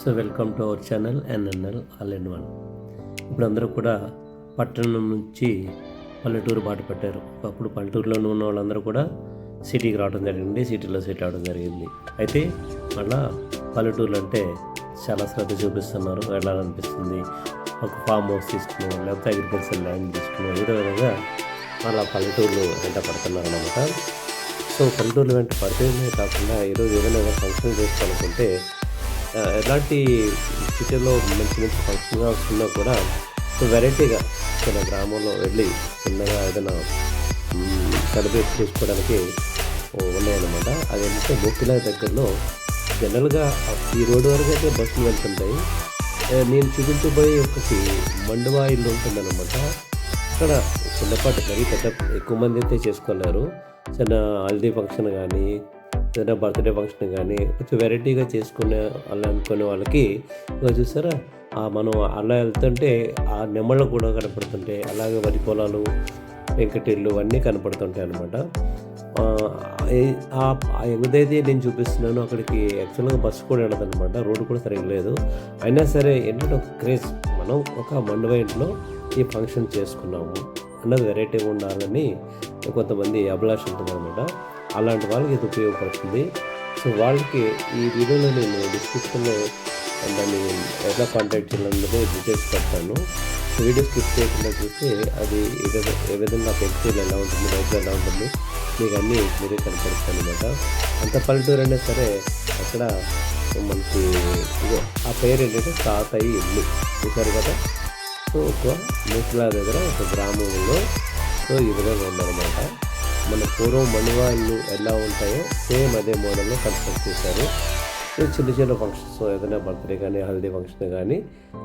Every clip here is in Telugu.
So welcome to our channel NNL all in one. ఇప్పుడు అందరూ కూడా పట్టణం నుంచి పల్లెటూరు బాట పెట్టారు. అప్పుడు పల్లెటూరులోనే ఉన్న వాళ్ళందరూ కూడా సిటీకి రావడం జరిగింది సిటీలో సెటిల్ అవడం జరిగింది. అయితే మళ్ళా పల్లెటూర్లు అంటే చాలా శ్రద్ధ చూపిస్తున్నారు వెళ్ళాలనిపిస్తుంది. ఒక ఫామ్ హౌస్ తీసుకున్నాం లేకపోతే అగ్రికల్చర్ ల్యాండ్ తీసుకున్నాం ఏదో విధంగా మళ్ళీ పల్లెటూర్లు వెంట పడుతున్నారు అనమాట సో పల్లెటూర్లు వెంట పడితేనే కాకుండా ఈరోజు ఏదైనా ఫంక్షన్ చేసుకోవాలనుకుంటే ఎలాంటి సిటీలో మంచి మంచి ఫంక్షన్ ఉన్నా కూడా సో వెరైటీగా చిన్న గ్రామంలో వెళ్ళి చిన్నగా ఏదైనా సెలబ్రేట్ చేసుకోవడానికి ఉన్నాయన్నమాట. అది ఏంటంటే దగ్గరలో జనరల్గా ఈ రోడ్డు వరకు అయితే బస్సులు వెళ్తుంటాయి. నేను చూపించబోయే ఒకటి మండువా ఇల్లు ఉంటుందన్నమాట. అక్కడ చిన్నపాటి మరీ పెద్ద ఎక్కువ మంది అయితే చేసుకోలేరు చిన్న హల్దీ ఫంక్షన్ కానీ ఏదైనా బర్త్డే ఫంక్షన్ కానీ కొంచెం వెరైటీగా చేసుకునే వాళ్ళు అనుకునే వాళ్ళకి ఇంకా చూసారా? ఆ మనం అలా వెళ్తుంటే ఆ నెమ్మళ్ళు కూడా కనపడుతుంటాయి. అలాగే వరి పొలాలు వెంకటిల్లు అన్నీ కనపడుతుంటాయి అనమాట ఆ ఎగుదైతే నేను చూపిస్తున్నాను అక్కడికి యాక్చువల్గా బస్సు కూడా వెళ్ళదన్నమాట. రోడ్డు కూడా సరిగ్గా లేదు. అయినా సరే ఏంటంటే ఒక క్రేజ్. మనం ఒక మండవ ఇంట్లో ఈ ఫంక్షన్ చేసుకున్నాము. అన్నది వెరైటీగా ఉండాలని కొంతమంది అభిలాష ఉంటుంది అనమాట అలాంటి వాళ్ళకి ఇది ఉపయోగపడుతుంది. సో వాళ్ళకి ఈ వీడియోలో నేను డిస్క్రిప్షన్లో దాన్ని ఎలా కాంటాక్ట్ చేయాలన్నదే డీటెయిల్స్ పెడతాను. వీడియో స్కిప్ చేయకుండా చూస్తే అది ఏ విధంగా పెంచేది ఎలా ఉంటుంది రైతు ఎలా ఉంటుంది మీకు అన్నీ మీరే కనపడుతుంది అనమాట అంత పల్లెటూరు అయినా సరే అక్కడ మనకి ఆ పేరు ఏంటంటే తాతయ్య ఇల్లు. చూసారు కదా? సో ఒక ముసలా దగ్గర ఒక గ్రామంలో సో ఈ విధంగా ఉందన్నమాట. మన పూర్వం మణివాళ్ళు ఇల్లు ఎలా ఉంటాయో సేమ్ అదే మోడల్లో కన్స్ట్రక్ట్ చేశారు. సో చిన్న చిన్న ఫంక్షన్స్ ఏదైనా బర్త్డే కానీ హల్దీ ఫంక్షన్ కానీ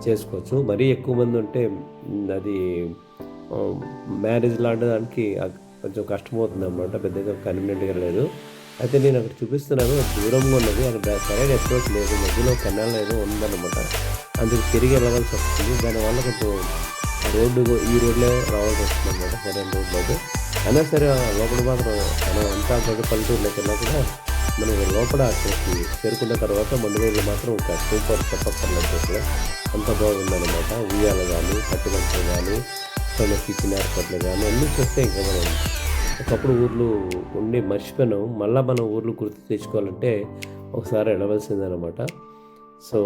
చేసుకోవచ్చు. మరీ ఎక్కువ మంది ఉంటే అది మ్యారేజ్ లాంటి దానికి కొంచెం కష్టమవుతుంది అనమాట పెద్దగా కన్వీనియంట్గా లేదు. అయితే నేను అక్కడ చూపిస్తున్నాను. దూరంగా ఉన్నది. అక్కడ సరైన అప్రోచ్ లేదు. మధ్యలో కెనాల్ ఏదో ఉందన్నమాట. అందుకు తిరిగి వెళ్ళవలసి వస్తుంది. దానివల్ల కొంచెం రోడ్డు ఈ రోడ్లే రావాల్సి వస్తుంది అనమాట సరైన రోడ్ అయినా సరే లోపల మాత్రం మనం అంతా గడ్డ పల్లెటూరులోకి వెళ్ళినా కూడా మనకి లోపల అక్కడికి చేరుకున్న తర్వాత మండువేలు మాత్రం ఒక సూపర్ చెప్పక్కర్లేదు అసలు. అంత బాగుందన్నమాట. ఉయ్యాలు కానీ కట్టిబంటలు కానీ కొన్ని కిచెన్ ఏర్పాట్లు కానీ అన్నీ చూస్తే ఇంకా మనం ఒకప్పుడు ఊర్లు ఉండి మర్చిపోయినాం. మళ్ళీ మనం ఊర్లు గుర్తు తెచ్చుకోవాలంటే ఒకసారి వెళ్ళవలసిందనమాట సో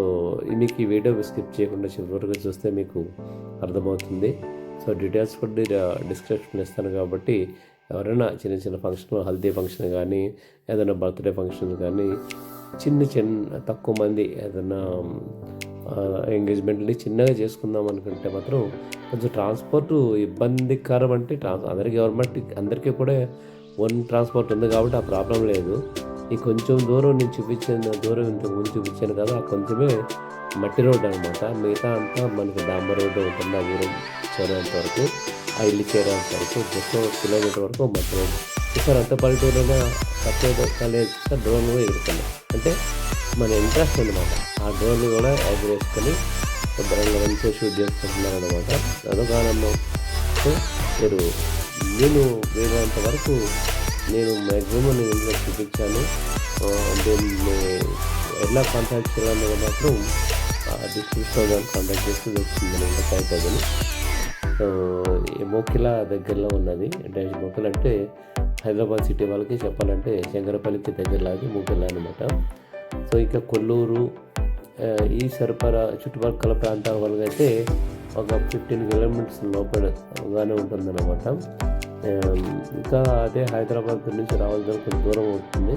మీకు ఈ వీడియో స్కిప్ చేయకుండా చివరి వరకు చూస్తే మీకు అర్థమవుతుంది. సో డీటెయిల్స్ కూడా డిస్క్రిప్షన్ ఇస్తాను కాబట్టి ఎవరైనా చిన్న చిన్న ఫంక్షన్ హల్దీ ఫంక్షన్ కానీ ఏదైనా బర్త్డే ఫంక్షన్ కానీ చిన్న చిన్న తక్కువ మంది ఏదైనా ఎంగేజ్మెంట్ని చిన్నగా చేసుకుందాం అనుకుంటే మాత్రం కొంచెం ట్రాన్స్పోర్ట్ ఇబ్బందికరం అంటే ట్రాన్స్ అందరికీ గవర్నమెంట్ అందరికీ కూడా వన్ ట్రాన్స్పోర్ట్ ఉంది కాబట్టి ఆ ప్రాబ్లం లేదు. ఈ కొంచెం దూరం నేను చూపించిన దూరం ఇంత ముందు చూపించాను కదా ఆ కొంచెమే మట్టి రోడ్డు అనమాట మిగతా అంతా మనకి డాంబర్ రోడ్డు ఉంటుంది ఆ ఊరు చేరేంత వరకు ఆ ఇల్లు చేరేంత వరకు జస్ట్ ఒక కిలోమీటర్ వరకు మట్టి రోడ్డు ఇక్కడ అంత పల్లెటూరులో తక్కువ కాలేదు డ్రోన్ కూడా ఎగురుతున్నాం అంటే మన ఇంట్రెస్ట్ అనమాట ఆ డ్రోన్ కూడా ఎగరేసుకొని శుభ్రంగా మంచిగా షూట్ చేసుకుంటున్నారు అనమాట అదొక సో మీరు నేను వేరేంత వరకు నేను మ్యాక్సిమం నేను ఇంట్లో చూపించాను. అంటే ఎలా కాంటాక్ట్ చేయాలనేది మాత్రం డిస్క్రిప్షన్లో కాంటాక్ట్ చేస్తే వచ్చింది నేను సైట్ మోకిల దగ్గరలో ఉన్నది. అంటే మోకిల అంటే హైదరాబాద్ సిటీ వాళ్ళకి చెప్పాలంటే శంకరపల్లికి దగ్గరలాగే మోకిల అనమాట సో ఇక కొల్లూరు ఈ సరిపరా చుట్టుపక్కల ప్రాంతాల వాళ్ళకైతే ఒక ఫిఫ్టీన్ కిలోమీటర్స్ లోపలగానే ఉంటుందన్నమాట. ఇంకా అదే హైదరాబాద్ నుంచి రావాల్సిన కొంచెం దూరం అవుతుంది.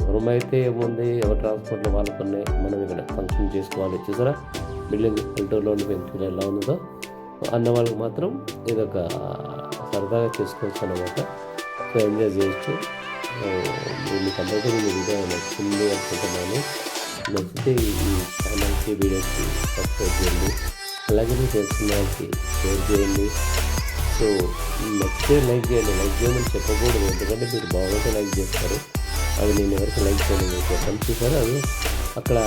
దూరం అయితే ఏముంది? ఎవరి ట్రాన్స్పోర్ట్లో వాళ్ళకున్నాయి మనం ఇక్కడ ఫంక్షన్ చేసుకోవాలి. చూసారా? బిల్డింగ్ పల్లెటూరులోని పెంచుకుని ఎలా ఉన్నదో అన్న వాళ్ళకి మాత్రం ఇదొక సరదాగా చేసుకోవచ్చు అనమాట సో ఎంజాయ్ చేయొచ్చు. సో మీకు అందరికీ వీడియో నచ్చింది అనుకుంటున్నాను. నచ్చితే ఈ ఛానల్కి వీడియోకి సబ్స్క్రైబ్ చేయండి. అలాగే మీ తెలిసిన వాళ్ళకి షేర్ చేయండి. సో నచ్చితే లైక్ చేయండి. లైక్ చేయమని చెప్పకూడదు. ఎందుకంటే మీరు బాగుంటే లైక్ చేస్తారు. అది నేను ఎవరికి లైక్ చేయలేదు. చెప్పాను చూసారు అది అక్కడ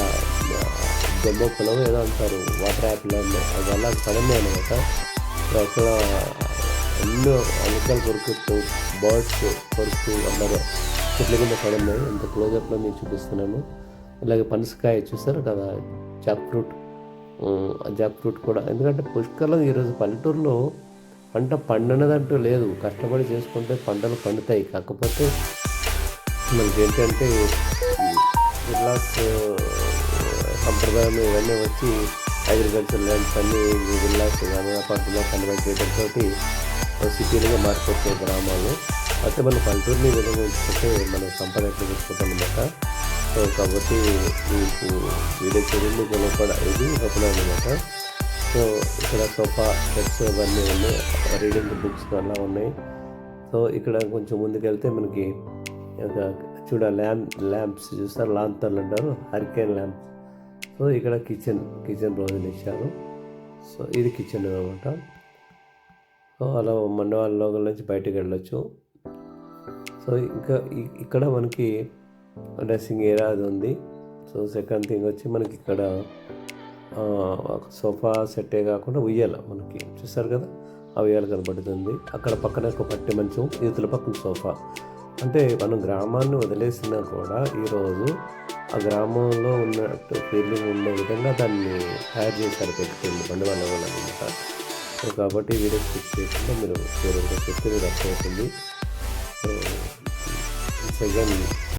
జమ్మో పొలం ఏదో అంటారు. వాటర్ యాపిల్ అని అది అలా పడింది అనమాట అక్కడ ఎన్నో అనికల్ కొరుకుతూ బర్డ్స్ కొరుకు అందరూ చెట్ల కింద పడున్నాయి ఎంత క్లోజప్లో నేను చూపిస్తున్నాను. అలాగే పనసకాయ చూసారు కదా జాక్ ఫ్రూట్. ఆ జాక్ ఫ్రూట్ కూడా. ఎందుకంటే పుష్కలం ఈరోజు పల్లెటూరులో పంట పండనదంటూ లేదు. కష్టపడి చేసుకుంటే పంటలు పండుతాయి. కాకపోతే మనకి ఏంటంటే విల్లాస్ సంప్రదాయం ఇవన్నీ వచ్చి అగ్రికల్చర్ ల్యాండ్స్ అన్నీ విల్లాస్ కానీ అపార్ట్మెంట్ కన్వర్ట్ తోటి సిటీలుగా మారిపోతాయి గ్రామాలు. అయితే మన పల్లెటూరుని విధంగా ఉంచుకుంటే మనం సంపద ఎట్లా తెచ్చుకుంటాం అనమాట సో కాబట్టి మీకు వీడియో చర్యలు లోపల ఇది లోపల అనమాట సో ఇక్కడ సోఫా సెట్స్ అవన్నీ ఉన్నాయి. రీడింగ్ బుక్స్ అలా ఉన్నాయి. సో ఇక్కడ కొంచెం ముందుకెళ్తే మనకి ఒక చూడ ల్యాంప్ ల్యాంప్స్ చూస్తారు. లాంతర్లు అంటారు. Hurricane lamps. సో ఇక్కడ కిచెన్ కిచెన్ రోజులు ఇచ్చారు సో ఇది కిచెన్ అనమాట సో అలా మండవాళ్ళ లోకల్ నుంచి బయటకు వెళ్ళొచ్చు. సో ఇంకా ఇక్కడ మనకి డ్రెస్సింగ్ ఏరియా అది ఉంది. సో సెకండ్ థింగ్ వచ్చి మనకి ఇక్కడ సోఫా సెట్టే కాకుండా ఉయ్యాల మనకి. చూస్తారు కదా? ఆ ఉయ్యాల కనబడుతుంది. అక్కడ పక్కన ఒక పట్టె మంచం యూతుల పక్కన సోఫా. అంటే మనం గ్రామాన్ని వదిలేసినా కూడా ఈరోజు ఆ గ్రామంలో ఉన్నట్టు ఫీలింగ్ ఉండే విధంగా దాన్ని తయారు చేశారు పెట్టుకుంది బండి వాళ్ళ అనమాట సో కాబట్టి వీడియో స్కిప్ చేయకుండా మీరు చూడండి. చెప్తే మీరు అర్థమవుతుంది. So second